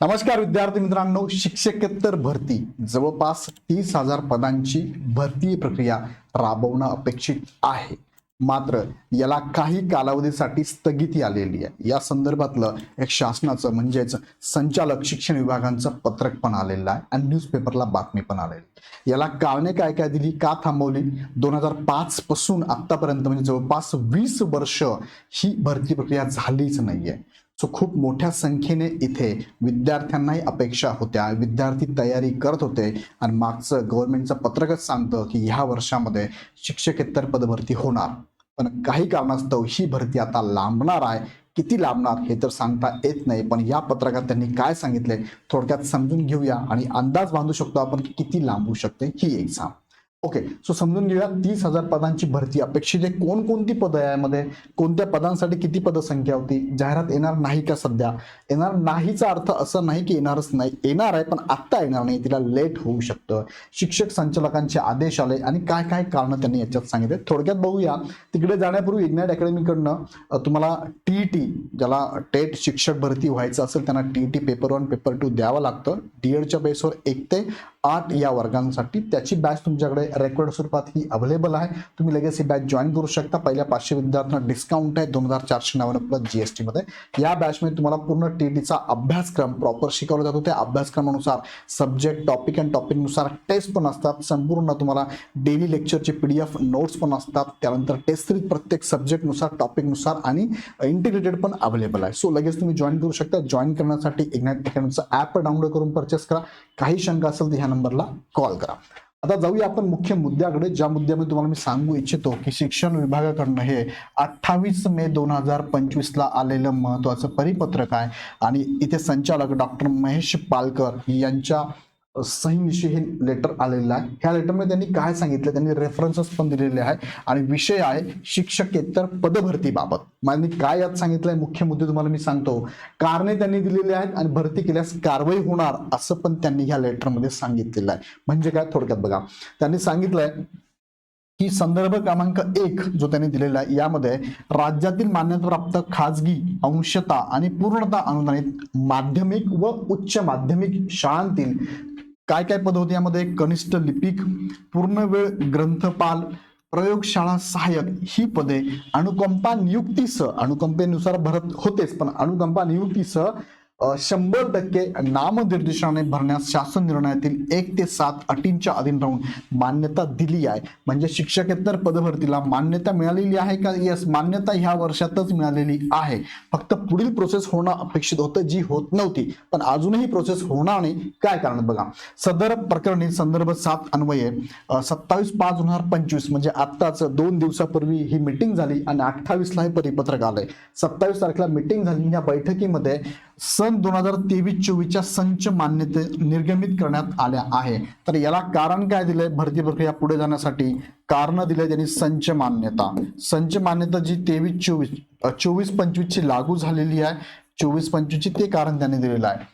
नमस्कार विद्यार्थी मित्रांनो शिक्षकेतर भरती. जवळपास तीस हजार पदांची भरती प्रक्रिया राबवणं अपेक्षित आहे. मात्र याला काही कालावधीसाठी स्थगिती आलेली आहे. या संदर्भातलं एक शासनाचं म्हणजेच संचालक शिक्षण विभागांचं पत्रक पण आलेलं आहे आणि न्यूजपेपरला बातमी पण आलेली याला कावने काय काय दिली का थांबवली? दोन हजार पाच पासून आतापर्यंत म्हणजे जवळपास वीस वर्ष ही भरती प्रक्रिया झालीच नाहीये. सो खूप मोठ्या संख्येने इथे विद्यार्थ्यांनाही अपेक्षा होत्या. विद्यार्थी तयारी करत होते. आणि मागचं गव्हर्नमेंटचं पत्रकच सांगतं की ह्या वर्षामध्ये शिक्षकेतर पदभरती होणार. पण काही कारणास्तव ही भरती आता लांबणार आहे. किती लांबणार हे तर सांगता येत नाही. पण या पत्रकात त्यांनी काय सांगितले? थोडक्यात समजून घेऊया. आणि अंदाज बांधू शकतो आपण की किती लांबू शकते ही एक्झाम ओके सो समजून घेऊया तीस हजार पदांची भरती अपेक्षित आहे कोणकोणती पदं आहे यामध्ये? कोणत्या पदांसाठी किती पदसंख्या होती? जाहिरात येणार नाही का सध्या? येणार नाहीचा अर्थ असं नाही की येणारच नाही. येणार आहे पण आत्ता येणार नाही. तिला लेट होऊ शकतं. शिक्षक संचालकांचे आदेश आले आणि काय काय कारणं त्यांनी याच्यात सांगितले. थोडक्यात बघूया. तिकडे जाण्यापूर्वी विज्ञान अकॅडमीकडनं तुम्हाला टी टी ज्याला टेट शिक्षक भरती व्हायचं असेल त्यांना T T paper one paper two द्यावं लागतं. डी एडच्या बेसवर एक ते आठ या वर्गांसाठी. त्याची बॅच तुमच्याकडे रेकॉर्ड स्वरूपात ही अवेलेबल आहे. तुम्ही लगेच ही बॅच जॉईन करू शकता. पहिल्या पाचशे विद्यार्थ्यांना डिस्काउंट आहे दोन हजार चारशे नव्याण्णव प्लस जी एस या बॅचमध्ये तुम्हाला पूर्ण टी डीचा अभ्यासक्रम प्रॉपर शिकवला जातो. त्या अभ्यासक्रमानुसार सब्जेक्ट टॉपिक अँड टॉपिकनुसार टेस्ट पण असतात. संपूर्ण तुम्हाला डेली लेक्चरचे पी डी एफ नोट्स पण असतात. त्यानंतर टेस्ट सिरीज प्रत्येक सब्जेक्टनुसार टॉपिकनुसार आणि इंटिग्रेटेड पण अवेलेबल आहे. सो लगेच तुम्ही जॉईन करू शकता. जॉईन करण्यासाठी इग्नाइट अकॅडमीचं ॲप डाउनलोड करून परचेस करा. काही शंका असेल तर ह्या नंबरला कॉल करा. आता जाऊया आपण मुख्य मुद्द्याकडे. ज्या मुद्द्यामध्ये तुम्हाला मी सांगू इच्छितो की शिक्षण विभागाकडनं हे अठ्ठावीस मे दोन हजार पंचवीसला आलेलं महत्वाचं परिपत्रक आहे. आणि इथे संचालक डॉक्टर महेश पालकर यांच्या सहीनिशी हे लेटर आलेलं आहे. ह्या लेटरमध्ये त्यांनी काय सांगितलं? त्यांनी रेफरन्सेस पण दिलेले आहे आणि विषय आहे शिक्षकेतर पदभरतीबाबत मला काय यात सांगितलंय? मुख्य मुद्दे तुम्हाला मी सांगतो. कारणे त्यांनी दिलेले आहेत आणि भरती केल्यास कारवाई होणार असं पण त्यांनी ह्या लेटरमध्ये सांगितलेलं आहे. म्हणजे काय? थोडक्यात बघा. त्यांनी सांगितलंय की संदर्भ क्रमांक एक जो त्यांनी दिलेला आहे यामध्ये राज्यातील मान्यताप्राप्त खाजगी अंशता आणि पूर्णता अनुदानित माध्यमिक व उच्च माध्यमिक शाळांतील काय काय पद होती यामध्ये? कनिष्ठ लिपिक पूर्णवेळ ग्रंथपाल प्रयोगशाळा सहाय्यक ही पदे. अनुकंपा नियुक्तीसह अनुकंपेनुसार भरत होतेच पण अनुकंपा नियुक्तीसह शंभर टक्के नामनिर्देशाने भरण्यास शासन निर्णयातील एक ते सात अटींच्या अधीन राहून मान्यता दिली आहे. म्हणजे शिक्षकेतर पदभरतीला मान्यता मिळालेली आहे का? यस मान्यता ह्या वर्षातच मिळालेली आहे. फक्त पुढील प्रोसेस होणं अपेक्षित होतं जी होत नव्हती. पण अजूनही प्रोसेस होणार नाही. काय कारण बघा? सदर प्रकरणी संदर्भ सात अन्वये सत्तावीस पाच दोन हजार पंचवीस म्हणजे आत्ताच दोन दिवसापूर्वी ही मिटिंग झाली आणि अठ्ठावीसला हे परिपत्रक आलंय. सत्तावीस तारखेला मिटिंग झाली. या बैठकीमध्ये सन दोन हजार तेवीस चोवीसच्या संच मान्यते निर्गमित करण्यात आल्या आहे. तर याला कारण काय दिलंय? भरती प्रक्रिया पुढे जाण्यासाठी कारण दिले त्यांनी संच मान्यता. संच मान्यता जी तेवीस चोवीस चोवीस पंचवीस ची लागू झालेली आहे. चोवीस पंचवीस ची ते कारण त्यांनी दिलेलं आहे.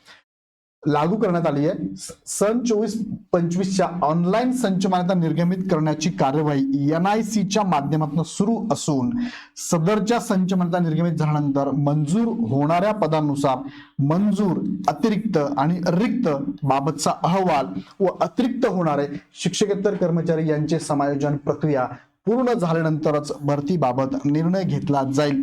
लागू करण्यात आली आहे. सन चोवीस पंचवीसच्या ऑनलाईन संच मान्यता निर्गमित करण्याची कार्यवाही एन आय सीच्या माध्यमातून सुरू असून सदरच्या संच मान्यता निर्गमित झाल्यानंतर मंजूर होणाऱ्या पदानुसार मंजूर अतिरिक्त आणि रिक्त बाबतचा अहवाल व अतिरिक्त होणारे शिक्षकेतर कर्मचारी यांचे समायोजन प्रक्रिया पूर्ण झाल्यानंतरच भरतीबाबत निर्णय घेतला जाईल.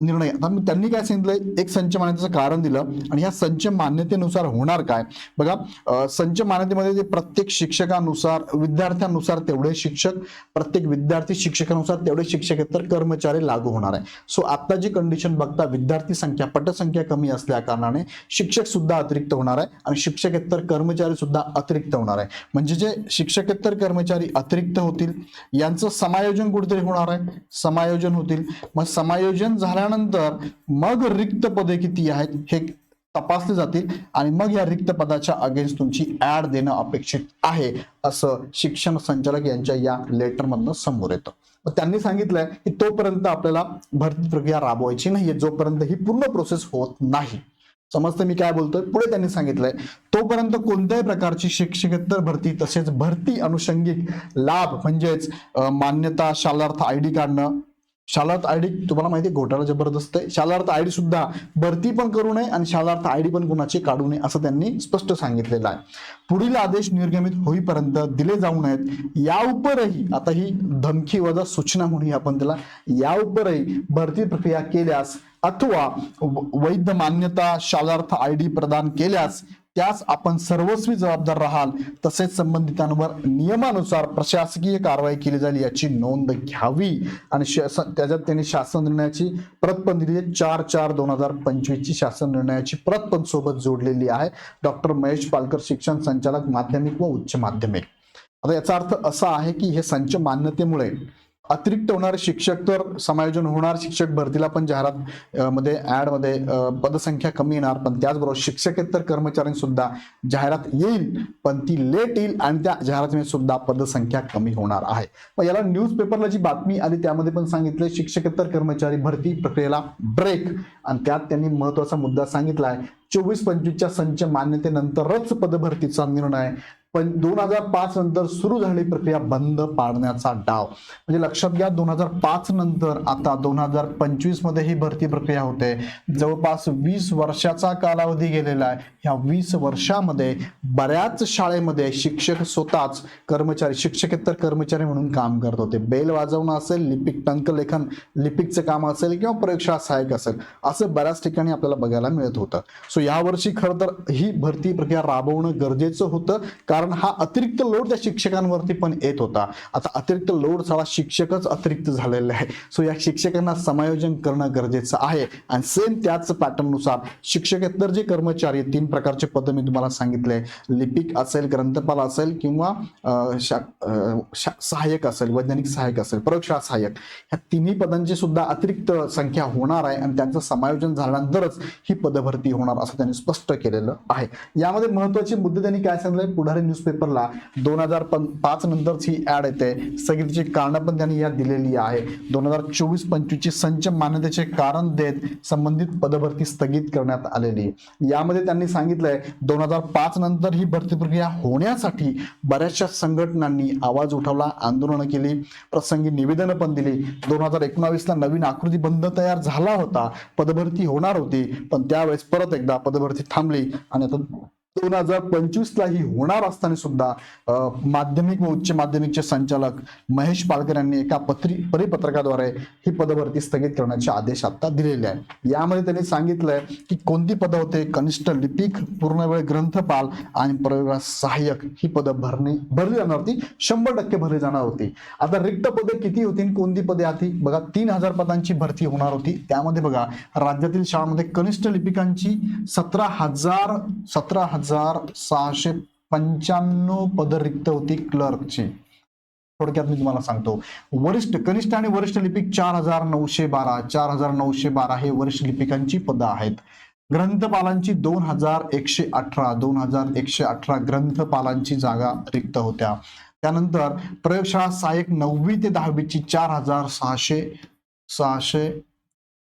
निर्णय. आता मी- त्यांनी काय सांगितलंय एक संच मान्यतेचं कारण दिलं. आणि या संच मान्यतेनुसार होणार काय? बघा संच मान्यतेमध्ये जे प्रत्येक शिक्षकानुसार विद्यार्थ्यानुसार तेवढे शिक्षक प्रत्येक विद्यार्थी शिक्षकानुसार तेवढे शिक्षकेतर कर्मचारी लागू होणार आहे. सो आता जी कंडिशन बघता विद्यार्थी संख्या पटसंख्या कमी असल्या कारणाने शिक्षक सुद्धा अतिरिक्त होणार आहे आणि शिक्षकेतर कर्मचारी सुद्धा अतिरिक्त होणार आहे. म्हणजे जे शिक्षकेतर कर्मचारी अतिरिक्त होतील. यांचं समायोजन कुठेतरी होणार आहे? समायोजन होतील. मग समायोजन झाल्या झाल्यानंतर मग रिक्त पदे किती आहेत हे तपासले जातील आणि मग या रिक्त पदाच्या अगेन्स्ट तुमची ऍड देणं अपेक्षित आहे असं शिक्षण संचालक यांच्या या लेटरमधनं समोर येतं. मग त्यांनी सांगितलंय की तोपर्यंत आपल्याला भरती प्रक्रिया राबवायची नाहीये जोपर्यंत ही पूर्ण प्रोसेस होत नाही. समजतं मी काय बोलतोय? पुढे त्यांनी सांगितलंय तोपर्यंत कोणत्याही प्रकारची शिक्षकेतर भरती तसेच भरती अनुषंगिक लाभ म्हणजेच मान्यता शालार्थ आय डी काढणं शालार्थ आय डी तुम्हाला माहिती आहे घोटाळा जबरदस्त आहे. शालार्थ आय डी सुद्धा भरती पण करू नये आणि शालार्थ आय डी पण कोणाचे काढू नये असं त्यांनी स्पष्ट सांगितलेलं आहे. पुढील आदेश निर्गमित होईपर्यंत दिले जाऊ नयेत. या उपरही आता ही धमकी वजा सूचना म्हणूया आपण त्याला या उपरही भरती प्रक्रिया केल्यास अथवा वैध मान्यता शालार्थ आय डी प्रदान केल्यास त्यास आपण सर्वस्वी जबाबदार राहाल. तसेच संबंधितांवर नियमानुसार प्रशासकीय कारवाई केली जाईल याची नोंद घ्यावी. आणि त्याच्यात त्यांनी शासन निर्णयाची प्रत पण दिली आहे. चार चार दोन हजार पंचवीस ची शासन निर्णयाची प्रत पण सोबत जोडलेली आहे. डॉक्टर महेश पालकर शिक्षण संचालक माध्यमिक व उच्च माध्यमिक. आता याचा अर्थ असा आहे की हे संच मान्यतेमुळे अतिरिक्त होणारे शिक्षक तर समायोजन होणार शिक्षक भरतीला पण जाहिरात मध्ये ऍडमध्ये पदसंख्या कमी येणार पण त्याचबरोबर शिक्षकेतर कर्मचाऱ्यांनी सुद्धा जाहिरात येईल पण ती लेट येईल आणि त्या जाहिरातीमध्ये सुद्धा पदसंख्या कमी होणार आहे. मग याला न्यूज पेपरला जी बातमी आली त्यामध्ये पण सांगितलं शिक्षकेतर कर्मचारी भरती प्रक्रियेला ब्रेक आणि त्यात त्यांनी महत्त्वाचा मुद्दा सांगितला आहे चोवीस पंचवीसच्या संच मान्यतेनंतरच पदभरतीचा निर्णय पण दोन हजार पाच नंतर सुरू झालेली प्रक्रिया बंद पाडण्याचा डाव. म्हणजे लक्षात घ्या दोन हजार पाच नंतर आता दोन हजार पंचवीसमध्ये ही भरती प्रक्रिया होते. जवळपास वीस वर्षाचा कालावधी गेलेला आहे. ह्या वीस वर्षामध्ये बऱ्याच शाळेमध्ये शिक्षक स्वतःच कर्मचारी शिक्षकेतर कर्मचारी म्हणून काम करत होते. बेल वाजवणं असेल लिपिक टंकलेखन लिपिकचं काम असेल किंवा प्रयोगशाळा सहाय्यक असेल असं बऱ्याच ठिकाणी आपल्याला बघायला मिळत होतं. सो यावर्षी खरं तर ही भरती प्रक्रिया राबवणं गरजेचं होतं. कारण हा अतिरिक्त लोड त्या शिक्षकांवरती पण येत होता. आता अतिरिक्त लोड सारा शिक्षकच अतिरिक्त झालेला आहे. सो या शिक्षकांना समायोजन करणं गरजेचं आहे. आणि सेम त्याच पॅटर्ननुसार शिक्षकेतर जे कर्मचारी आहेत, तीन प्रकारचे पद मी तुम्हाला सांगितले लिपिक असेल ग्रंथपाल असेल किंवा शा- शा- सहाय्यक असेल वैज्ञानिक सहाय्यक असेल प्रयोगशाळा सहाय्यक. ह्या तिन्ही पदांची सुद्धा अतिरिक्त संख्या होणार आहे आणि त्यांचं समायोजन झाल्यानंतरच ही पदभरती होणार असं त्यांनी स्पष्ट केलेलं आहे. यामध्ये महत्त्वाचे मुद्दे त्यांनी काय सांगितले? पुढारी न्यूजपेपरला दोन हजार पाच नंतरच ही ऍड येते. स्थगितीची कारणं पण त्यांनी यात दिलेली आहे. दोन हजार चोवीस पंचवीसची संच मान्यतेचे कारण देत संबंधित पदभरती स्थगित करण्यात आलेली. यामध्ये त्यांनी सांगितलंय दोन हजार पाच नंतर ही भरती प्रक्रिया होण्यासाठी बऱ्याचशा संघटनांनी आवाज उठवला आंदोलनं केली प्रसंगी निवेदनं पण दिली. दोन हजार एकोणावीसला नवीन आकृती बंद तयार झाला होता. पदभरती होणार होती पण त्यावेळेस परत एकदा पदभरती थांबली आणि आता दोन हजार पंचवीस लाही होणार असताना सुद्धा माध्यमिक व उच्च माध्यमिकचे संचालक महेश पालकर यांनी एका पत्री परिपत्रकाद्वारे ही पदभरती स्थगित करण्याचे आदेश आता दिलेले आहे यामध्ये त्यांनी सांगितलंय की कोणती पदं होते? कनिष्ठ लिपिक पूर्णवेळ ग्रंथपाल आणि प्रयोग सहाय्यक ही पदं भरणी भरली जाणार होती. शंभर टक्के भरली जाणार होती. आता रिक्त पदे किती होती आणि कोणती पदे आधी? बघा तीन हजार पदांची भरती होणार होती. त्यामध्ये बघा राज्यातील शाळांमध्ये कनिष्ठ लिपिकांची सतरा हजार सतरा हजार सहाशे पंच्याण्णव पद रिक्त होती क्लर्कची. थोडक्यात मी तुम्हाला सांगतो. वरिष्ठ कनिष्ठ आणि वरिष्ठ लिपिक चार हजार नऊशे बारा. चार हजार नऊशे बारा हे वरिष्ठ लिपिकांची पदं आहेत. ग्रंथपालांची दोन हजार एकशे अठरा. दोन हजार एकशे अठरा ग्रंथपालांची जागा रिक्त होत्या. त्यानंतर प्रयोगशाळा सहाय्यक नववी ते दहावीची चार हजार सहाशे सहाशे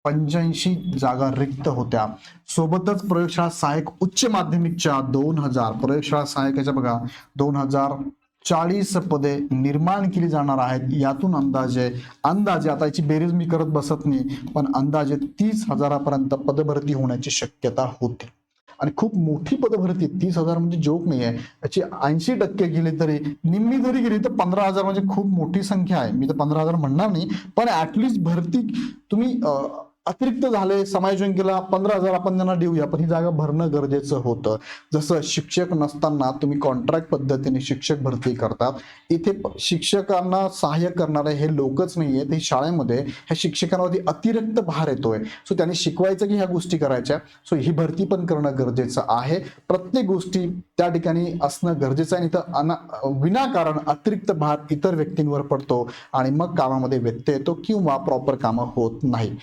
पंच्याऐंशी जागा रिक्त होत्या. सोबतच प्रयोगशाळा सहाय्यक उच्च माध्यमिकच्या दोन हजार प्रयोगशाळा सहाय्यकाच्या बघा दोन हजार चाळीस पदे निर्माण केली जाणार आहेत. यातून अंदाजे अंदाजे आता याची बेरीज मी करत बसत नाही पण अंदाजे तीस हजारापर्यंत पदभरती होण्याची शक्यता होती. आणि खूप मोठी पदभरती तीस हजार म्हणजे जोक नाही आहे याची ऐंशी टक्के गेली तरी निम्मी जरी गेली तर पंधरा हजार म्हणजे खूप मोठी संख्या आहे. मी तर पंधरा हजार म्हणणार नाही पण ऍटलिस्ट भरती तुम्ही अतिरिक्त झाले समायोजन केला पंधरा हजार आपण त्यांना देऊया. पण ही जागा भरणं गरजेचं होतं. जसं शिक्षक नसताना तुम्ही कॉन्ट्रॅक्ट पद्धतीने शिक्षक भरती करतात. इथे शिक्षकांना सहाय्य करणारे हे लोकच नाही आहेत हे शाळेमध्ये ह्या शिक्षकांवरती अतिरिक्त भार येतोय. सो त्यांनी शिकवायचं की ह्या गोष्टी करायच्या. सो ही भरती पण करणं गरजेचं आहे. प्रत्येक गोष्टी त्या ठिकाणी असणं गरजेचं आहे. इथं अना विनाकारण अतिरिक्त भार इतर व्यक्तींवर पडतो आणि मग कामामध्ये व्यत्यय येतो किंवा प्रॉपर कामं होत नाही.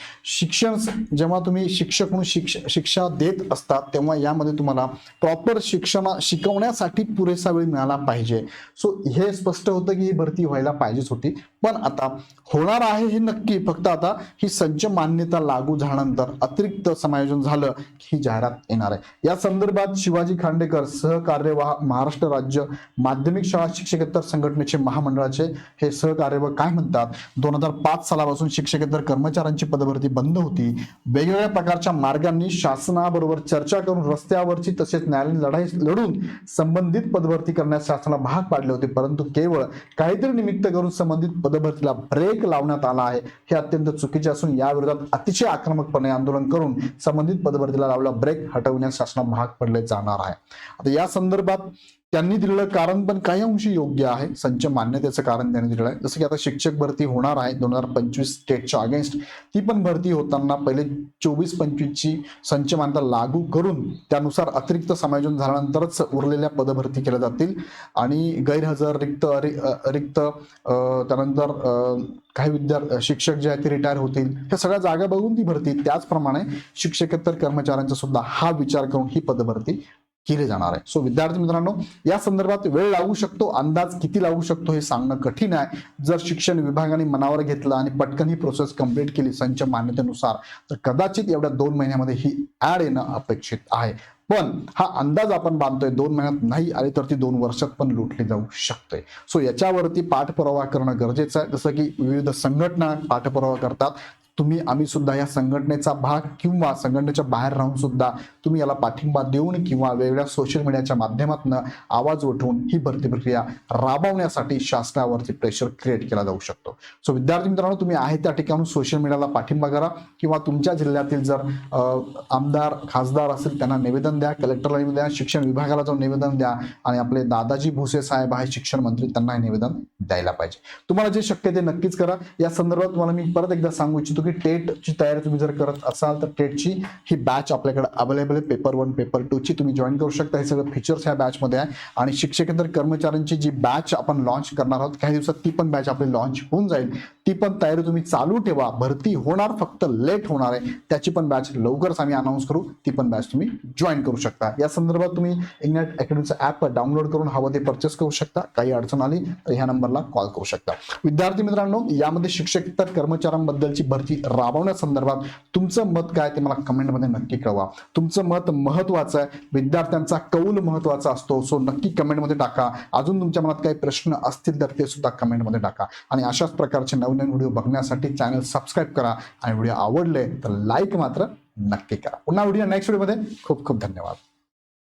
शिक्षण जेव्हा तुम्ही शिक्षक म्हणून शिक्ष शिक्षा देत असतात तेव्हा यामध्ये तुम्हाला प्रॉपर शिक्षण शिकवण्यासाठी पुरेसा वेळ मिळाला पाहिजे. सो हे स्पष्ट होतं की ही भरती व्हायला पाहिजेच होती. पण आता होणार आहे हे नक्की. फक्त आता ही संच मान्यता लागू झाल्यानंतर अतिरिक्त समायोजन झालं की ही जाहिरात येणार आहे. या संदर्भात शिवाजी खांडेकर सहकार्यवाह महाराष्ट्र राज्य माध्यमिक शाळा शिक्षकेतर संघटनेचे महामंडळाचे हे सहकार्यवाह काय म्हणतात? दोन हजार पाच सालापासून शिक्षकेतर कर्मचाऱ्यांची पदभरती बंद होती. वेगवेगळ्या प्रकारच्या मार्गांनी शासनाबरोबर चर्चा करून रस्त्यावरची तसेच न्यायालयीन लढाई लढून संबंधित पदभरती करण्यास शासनाला भाग पाडले होते. परंतु केवळ काहीतरी निमित्त करून संबंधित पदभरतीला ब्रेक लावण्यात आला आहे. हे अत्यंत चुकीचे असून या विरोधात अतिशय आक्रमकपणे आंदोलन करून संबंधित पदभरतीला लावला ब्रेक हटवण्यास शासना भाग पडले जाणार आहे. आता या संदर्भात त्यांनी दिलेलं कारण पण काही अंशी योग्य आहे. संच मान्यतेचं कारण त्यांनी दिलेलं आहे. जसं की आता शिक्षक भरती होणार आहे दोन हजार पंचवीस स्टेटच्या अगेन्स्ट. ती पण भरती होताना पहिले चोवीस पंचवीसची संच मान्यता लागू करून त्यानुसार अतिरिक्त समायोजन झाल्यानंतरच उरलेल्या पदभरती केल्या जातील. आणि गैरहजर रिक्त रिक्त त्यानंतर काही विद्यार्थी शिक्षक जे आहेत ते रिटायर होतील. ह्या सगळ्या जागा बघून ती भरती. त्याचप्रमाणे शिक्षकेतर कर्मचाऱ्यांचा सुद्धा हा विचार करून ही पदभरती केले जाणार आहे. सो विद्यार्थी मित्रांनो या संदर्भात वेळ लागू शकतो अंदाज किती लागू शकतो हे सांगणं कठीण आहे. जर शिक्षण विभागाने मनावर घेतलं आणि पटकन ही प्रोसेस कंप्लीट केली संच मान्यतेनुसार तर कदाचित एवढ्या दोन महिन्यामध्ये ही ऍड येणं अपेक्षित आहे. पण हा अंदाज आपण बांधतोय दोन महिन्यात नाही आली तर ती दोन वर्षात पण लुटली जाऊ शकते. सो याच्यावरती पाठपुरावा करणं गरजेचं आहे. जसं की विविध संघटना पाठपुरावा करतात. तुम्ही आम्ही सुद्धा या संघटनेचा भाग किंवा संघटनेच्या बाहेर राहून सुद्धा तुम्ही याला पाठिंबा देऊन किंवा वेगवेगळ्या सोशल मीडियाच्या माध्यमातून आवाज उठवून ही भरती प्रक्रिया राबवण्यासाठी शासनावरती प्रेशर क्रिएट केला जाऊ शकतो. सो विद्यार्थी मित्रांनो तुम्ही आहे त्या ठिकाणी सोशल मीडियाला पाठिंबा करा किंवा तुमच्या जिल्ह्यातील जर आमदार खासदार असेल त्यांना निवेदन द्या कलेक्टरला निवेदन द्या शिक्षण विभागाला जाऊन निवेदन द्या आणि आपले दादाजी भुसे साहेब आहे शिक्षण मंत्री त्यांना हे निवेदन द्यायला पाहिजे. तुम्हाला जे शक्य आहे ते नक्कीच करा. या संदर्भात तुम्हाला मी परत एकदा सांगू इच्छितो की टेटची तयारी तुम्ही जर करत असाल तर टेटची ही बॅच आपल्याकडे अवेलेबल आहे पेपर वन पेपर टू ची तुम्ही जॉईन करू शकता. हे सगळं फीचर्स ह्या बॅच मध्ये आहे. आणि शिक्षकेतर कर्मचाऱ्यांची जी बॅच आपण लॉन्च करणार आहोत काही दिवसात ती पण बॅच आपली लॉन्च होऊन जाईल. ती पण तयारी तुम्ही चालू ठेवा. भरती होणार फक्त लेट होणार आहे. त्याची पण बॅच लवकरच आम्ही अनाऊन्स करू. ती पण बॅच तुम्ही जॉईन करू शकता. या संदर्भात तुम्ही इग्नाइट अकॅडमीचं ऍप डाउनलोड करून हवं ते परचेस करू शकता. काही अडचण आली तर ह्या नंबरला कॉल करू शकता. विद्यार्थी मित्रांनो यामध्ये शिक्षक तर कर्मचाऱ्यांबद्दलची भरती राबवण्यासंदर्भात तुमचं मत काय ते मला कमेंटमध्ये नक्की कळवा. तुमचं मत महत्वाचं आहे. विद्यार्थ्यांचा कौल महत्त्वाचा असतो. सो नक्की कमेंटमध्ये टाका. अजून तुमच्या मनात काही प्रश्न असतील तर ते सुद्धा कमेंटमध्ये टाका. आणि अशाच प्रकारचे नवीन नवीन व्हिडिओ बघण्यासाठी चॅनल सबस्क्राईब करा आणि व्हिडिओ आवडले तर लाईक मात्र नक्की करा. पुन्हा व्हिडिओ नेक्स्ट व्हिडिओमध्ये खूप खूप धन्यवाद.